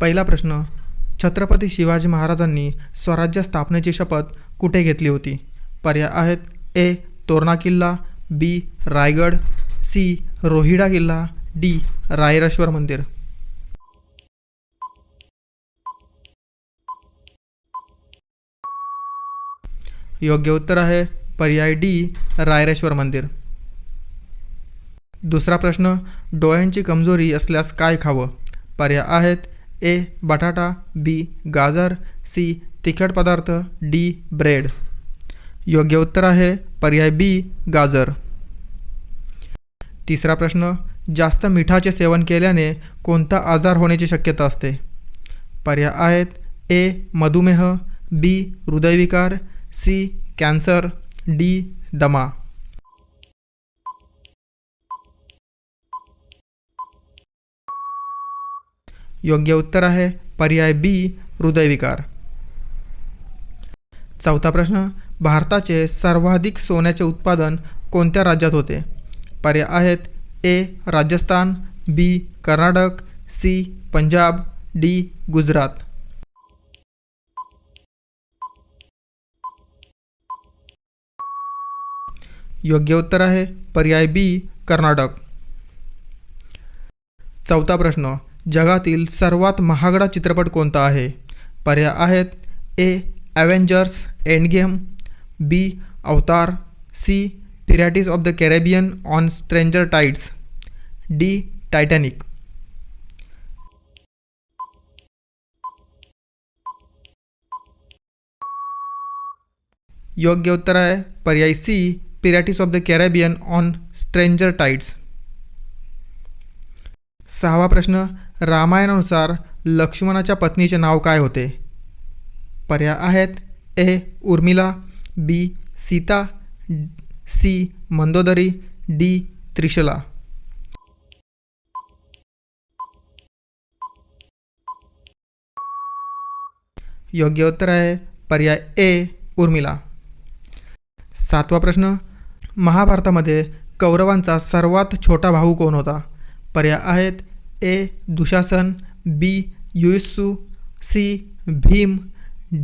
पहिला प्रश्न छत्रपती शिवाजी महाराजांनी स्वराज्य स्थापनेची शपथ कुठे घेतली होती? पर्याय आहेत ए तोरणा किल्ला बी रायगड सी रोहिडा किल्ला डी रायरेश्वर मंदिर. योग्य उत्तर आहे पर्याय डी रायरेश्वर मंदिर. दुसरा प्रश्न डोळ्यांची कमजोरी असल्यास काय खावं? पर्याय आहेत ए बटाटा बी गाजर सी तिखट पदार्थ डी ब्रेड. योग्य उत्तर आहे पर्याय बी गाजर. तिसरा प्रश्न जास्त मिठाचे सेवन केल्याने कोणता आजार होण्याची शक्यता असते? पर्याय आहेत ए मधुमेह बी हृदयविकार सी कॅन्सर डी दमा. योग्य उत्तर आहे पर्याय बी हृदयविकार. चौथा प्रश्न भारताचे सर्वाधिक सोन्याचे उत्पादन कोणत्या राज्यात होते? पर्याय आहेत A Rajasthan B Karnataka C Punjab D Gujarat. योग्य उत्तर आहे पर्याय बी कर्नाटक. चौथा प्रश्न जगातील सर्वात महागडा चित्रपट कोणता आहे? पर्याय आहेत ए Avengers Endgame B Avatar C Pirates of the Caribbean on Stranger Tides D Titanic योग्य उत्तर आहे पर्याय C Pirates of the Caribbean on Stranger Tides सहावा प्रश्न रामायणानुसार लक्ष्मणाच्या पत्नीचे नाव काय होते? पर्याय आहेत A. Urmila B. Sita C. Mandodari D. Trishala. योग्य उत्तर आहे पर्याय ए. उर्मिला. सातवा प्रश्न. महाभारतामध्ये कौरवांचा सर्वात छोटा भाऊ कोण होता? पर्याय आहेत A Dushasan B Yuyutsu C Bhim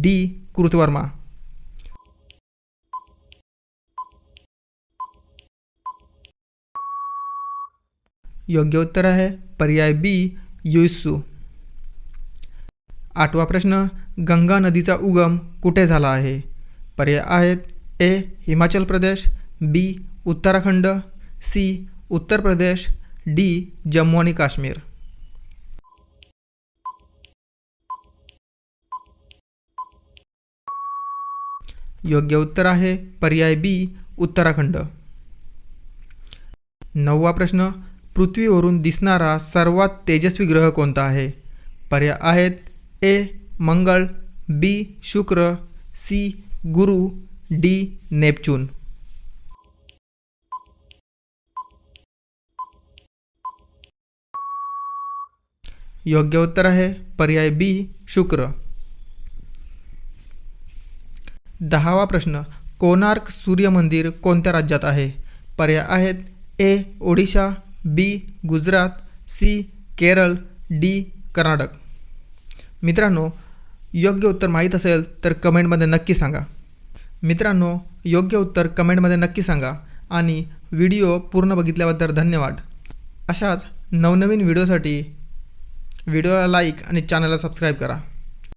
D Kritavarma योग्य उत्तर आहे पर्याय बी युयुस्सू. आठवा प्रश्न गंगा नदीचा उगम कुठे झाला आहे? पर्याय आहेत A Himachal Pradesh B Uttarakhand C Uttar Pradesh D Jammu आणि काश्मीर. योग्य उत्तर आहे पर्याय बी उत्तराखंड. नववा प्रश्न पृथ्वीवरून दिसणारा सर्वात तेजस्वी ग्रह कोणता आहे? पर्याय आहेत ए मंगळ बी शुक्र सी गुरु डी नेपच्यून. योग्य उत्तर आहे. पर्याय बी शुक्र. दहावा प्रश्न. कोणार्क सूर्य मंदिर कोणत्या राज्यात आहे? पर्याय आहेत A Odisha B Gujarat C Kerala D Karnataka. मित्रांनो योग्य उत्तर माहीत असेल तर कमेंटमध्ये नक्की सांगा. मित्रांनो योग्य उत्तर कमेंटमध्ये नक्की सांगा आणि व्हिडिओ पूर्ण बघितल्याबद्दल धन्यवाद. अशाच नवनवीन व्हिडिओसाठी व्हिडिओला लाईक आणि चॅनलला सबस्क्राईब करा.